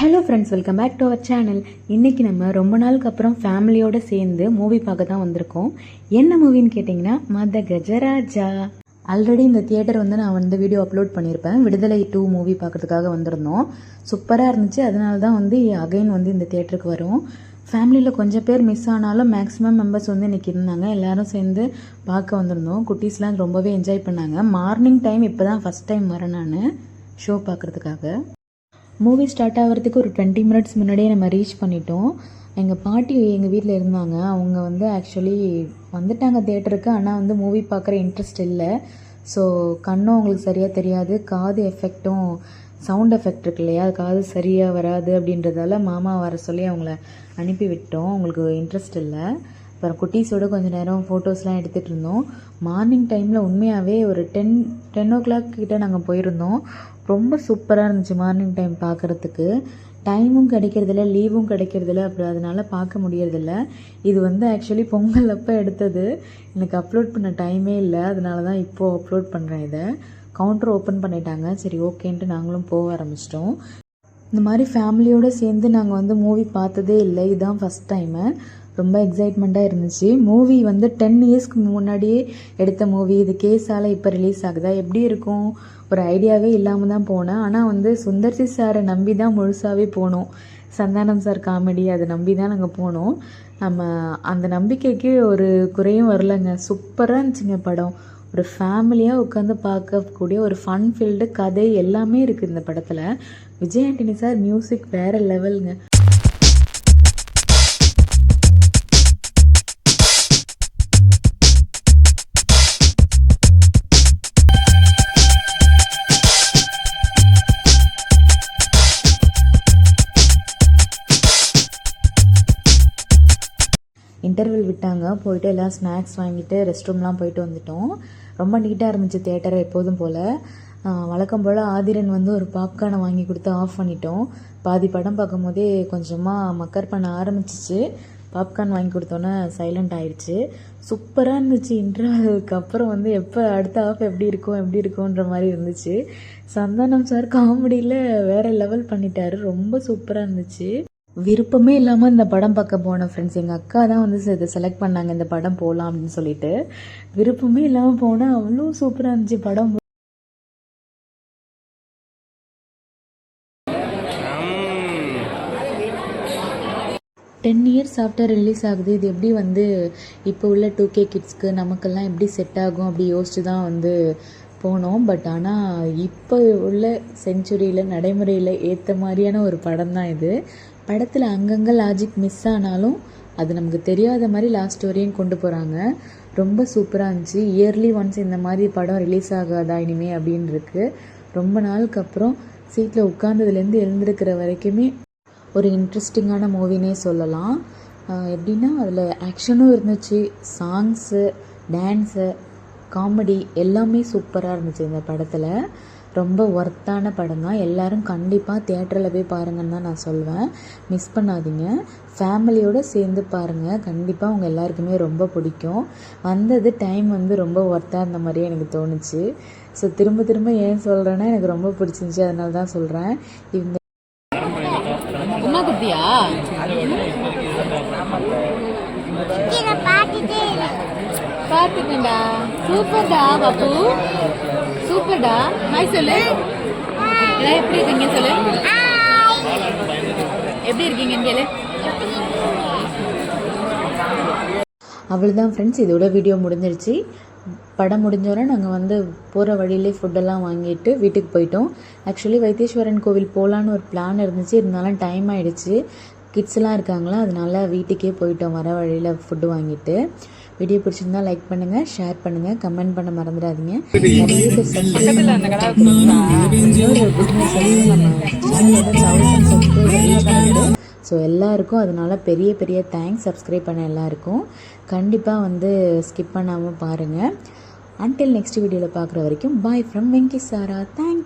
Hello friends welcome back to our channel இன்றைக்கி நம்ம ரொம்ப நாளுக்கு அப்புறம் ஃபேமிலியோடு சேர்ந்து மூவி பார்க்க தான் வந்திருக்கோம். என்ன மூவின்னு கேட்டிங்கன்னா மத கஜராஜா. ஆல்ரெடி இந்த தியேட்டர் வந்து நான் வந்து வீடியோ அப்லோட் பண்ணியிருப்பேன். விடுதலை டூ மூவி பார்க்கறதுக்காக வந்திருந்தோம். சூப்பராக இருந்துச்சு. அதனால தான் வந்து அகைன் வந்து இந்த தியேட்டருக்கு வரும். ஃபேமிலியில் கொஞ்சம் பேர் மிஸ் ஆனாலும் மேக்ஸிமம் மெம்பர்ஸ் வந்து இன்றைக்கி இருந்தாங்க. எல்லாரும் சேர்ந்து பார்க்க வந்திருந்தோம். குட்டீஸ்லாம் ரொம்பவே என்ஜாய் பண்ணாங்க. மார்னிங் டைம் இப்போ தான் ஃபஸ்ட் டைம் வரேன் நான். ஷோ பார்க்குறதுக்காக. மூவி ஸ்டார்ட் ஆகிறதுக்கு ஒரு டுவெண்ட்டி மினிட்ஸ் முன்னாடியே நம்ம ரீச் பண்ணிட்டோம். எங்கள் பாட்டி எங்கள் வீட்டில் இருந்தாங்க. அவங்க வந்து ஆக்சுவலி வந்துட்டாங்க தேட்டருக்கு ஆனால் வந்து மூவி பார்க்குற இன்ட்ரெஸ்ட் இல்லை. ஸோ கண்ணும் அவங்களுக்கு சரியாக தெரியாது. காது எஃபெக்ட்டும் சவுண்ட் எஃபெக்ட் இருக்கு இல்லையா? அது காது சரியாக வராது அப்படின்றதால மாமா வர சொல்லி அவங்கள அனுப்பி விட்டோம் அவங்களுக்கு இன்ட்ரெஸ்ட் இல்லை. அப்புறம் குட்டீஸோட கொஞ்சம் நேரம் ஃபோட்டோஸ்லாம் எடுத்துகிட்டு இருந்தோம் மார்னிங் டைமில் உண்மையாகவே ஒரு டென் டென் ஓ கிளாக் கிட்டே நாங்கள் போயிருந்தோம். ரொம்ப சூப்பராக இருந்துச்சு மார்னிங் டைம் பார்க்குறதுக்கு டைமும் கிடைக்கிறதில்ல லீவும் கிடைக்கிறதில்ல அப்படி அதனால் பார்க்க முடியறதில்ல. இது வந்து ஆக்சுவலி பொங்கல் அப்போ எடுத்தது. எனக்கு அப்லோட் பண்ண டைமே இல்லை அதனால தான் இப்போது அப்லோட் பண்ணுறேன் இதை. கவுண்டர் ஓப்பன் பண்ணிட்டாங்க. சரி ஓகேன்ட்டு நாங்களும் போக ஆரம்பிச்சிட்டோம். இந்த மாதிரி ஃபேமிலியோடு சேர்ந்து நாங்கள் வந்து மூவி பார்த்ததே இல்லை. இதுதான் ஃபஸ்ட் டைமு ரொம்ப எக்ஸைட்மெண்ட்டாக இருந்துச்சு. மூவி வந்து டென் இயர்ஸ்க்கு முன்னாடியே எடுத்த மூவி இது கேஸால் இப்போ ரிலீஸ் ஆகுதா? எப்படி இருக்கும்? ஒரு ஐடியாவே இல்லாமல் தான் போனேன். ஆனால் வந்து சுந்தர்சி சாரை நம்பி தான் முழுசாகவே போனோம். சந்தானம் சார் காமெடி அதை நம்பி தான் நாங்கள் போனோம். நம்ம அந்த நம்பிக்கைக்கு ஒரு குறையும் வரலங்க. சூப்பராக இருந்துச்சுங்க படம். ஒரு ஃபேமிலியாக உட்காந்து பார்க்கக்கூடிய ஒரு ஃபன் ஃபீல்டு கதை எல்லாமே இருக்குது இந்த படத்தில். விஜய் ஆண்டனி சார் மியூசிக் வேறு லெவலுங்க இன்டர்வெல் விட்டாங்க. போயிட்டு எல்லாம் ஸ்நாக்ஸ் வாங்கிட்டு ரெஸ்ட் ரூம்லாம் போயிட்டு வந்துட்டோம். ரொம்ப நீட்டாக இருந்துச்சு தேட்டர் எப்போதும் போல். வழக்கம் போல் ஆதிரன் வந்து ஒரு பாப்கார்னை வாங்கி கொடுத்து ஆஃப் பண்ணிட்டோம். பாதி படம் பார்க்கும்போதே கொஞ்சமாக மக்கர் பண்ண ஆரம்பிச்சிச்சு. பாப்கார்ன் வாங்கி கொடுத்தோன்னே சைலண்ட் ஆயிடுச்சு சூப்பராக இருந்துச்சு இன்டர்வலுக்கு அப்புறம் வந்து எப்போ அடுத்த ஆஃப் எப்படி இருக்கும் எப்படி இருக்கும்ன்ற மாதிரி இருந்துச்சு. சந்தானம் சார் காமெடியில் வேறு லெவல் பண்ணிட்டாரு. ரொம்ப சூப்பராக இருந்துச்சு. விருப்பமே இல்லாமல் இந்த படம் பார்க்க போன ஃப்ரெண்ட்ஸ் எங்கள் அக்கா தான் வந்து இதை செலக்ட் பண்ணாங்க இந்த படம் போகலாம் அப்படின்னு சொல்லிட்டு. விருப்பமே இல்லாமல் போனால் அவ்வளோ சூப்பராக இருந்துச்சு படம். டென் இயர்ஸ் ஆஃப்டர் ரிலீஸ் ஆகுது. இது எப்படி வந்து இப்போ உள்ள டூ கே கிட்ஸ்க்கு நமக்கெல்லாம் எப்படி செட் ஆகும் அப்படி யோசிச்சு தான் வந்து போனோம். பட் ஆனால் இப்போ உள்ள செஞ்சுரியில் நடைமுறையில் ஏற்ற மாதிரியான ஒரு படம் தான் இது. படத்தில் அங்கங்கே லாஜிக் மிஸ் ஆனாலும் அது நமக்கு தெரியாத மாதிரி லாஸ்ட் வரையும் கொண்டு போகிறாங்க ரொம்ப சூப்பராக இருந்துச்சு. இயர்லி ஒன்ஸ் இந்த மாதிரி படம் ரிலீஸ் ஆகாதா இனிமே அப்படின்னு இருக்கு. ரொம்ப நாளுக்கு அப்புறம் சீட்டில் உட்காந்ததுலேருந்து எழுந்திருக்கிற வரைக்குமே ஒரு இன்ட்ரெஸ்டிங்கான மூவினே சொல்லலாம். எப்படின்னா அதில் ஆக்ஷனும் இருந்துச்சு. சாங்ஸு டான்ஸு காமெடி எல்லாமே சூப்பராக இருந்துச்சு இந்த படத்தில். ரொம்ப ஒர்த்தான படம் தான் எல்லோரும் கண்டிப்பாக தியேட்டரில் போய் பாருங்கன்னு தான் நான் சொல்வேன். மிஸ் பண்ணாதீங்க. ஃபேமிலியோடு சேர்ந்து பாருங்கள் கண்டிப்பாக உங்கள் எல்லாருக்குமே ரொம்ப பிடிக்கும். வந்தது டைம் வந்து ரொம்ப ஒர்த்தாக இருந்த மாதிரியே எனக்கு தோணுச்சு. ஸோ திரும்ப திரும்ப ஏன் சொல்கிறேன்னா எனக்கு ரொம்ப பிடிச்சிருந்துச்சி. அதனால தான் சொல்கிறேன் இவங்க அம்மா குட்டியா பார்த்துட்டேன்டா சூப்பர்டா பாப்பு. சூப்பர்டா. ஹாய் சொல்லு. எல்லாம் எப்படி இருக்கீங்க சொல்லு. எப்படி இருக்கீங்க கேளு. அவ்வளோதான் ஃப்ரெண்ட்ஸ் இதோட வீடியோ முடிஞ்சிருச்சு. படம் முடிஞ்சோடனே நாங்கள் வந்து போகிற வழியிலே ஃபுட்டெல்லாம் வாங்கிட்டு வீட்டுக்கு போயிட்டோம். ஆக்சுவலி வைத்தீஸ்வரன் கோவில் போகலான்னு ஒரு பிளான் இருந்துச்சு. இருந்தாலும் டைம் ஆகிடுச்சு கிட்ஸ்லாம் இருக்காங்களா? அதனால வீட்டுக்கே போயிட்டோம். வர வழியில் ஃபுட்டு வாங்கிட்டு. வீடியோ பிடிச்சிருந்தா லைக் பண்ணுங்கள் ஷேர் பண்ணுங்கள் கமெண்ட் பண்ண மறந்துடாதீங்க. நிறைய பேர் subscribe பண்ணாம இன்னொரு good news வந்து நம்ம channel வந்து 1000 subscriber reach பண்ணிட்டோம். ஸோ எல்லாருக்கும் அதனால பெரிய பெரிய தேங்க்ஸ் சப்ஸ்கிரைப் பண்ண எல்லாருக்கும். கண்டிப்பாக வந்து ஸ்கிப் பண்ணாமல் பாருங்கள் அன்டில் நெக்ஸ்ட் வீடியோவில் பார்க்குற வரைக்கும் bye from Venky Sara thank you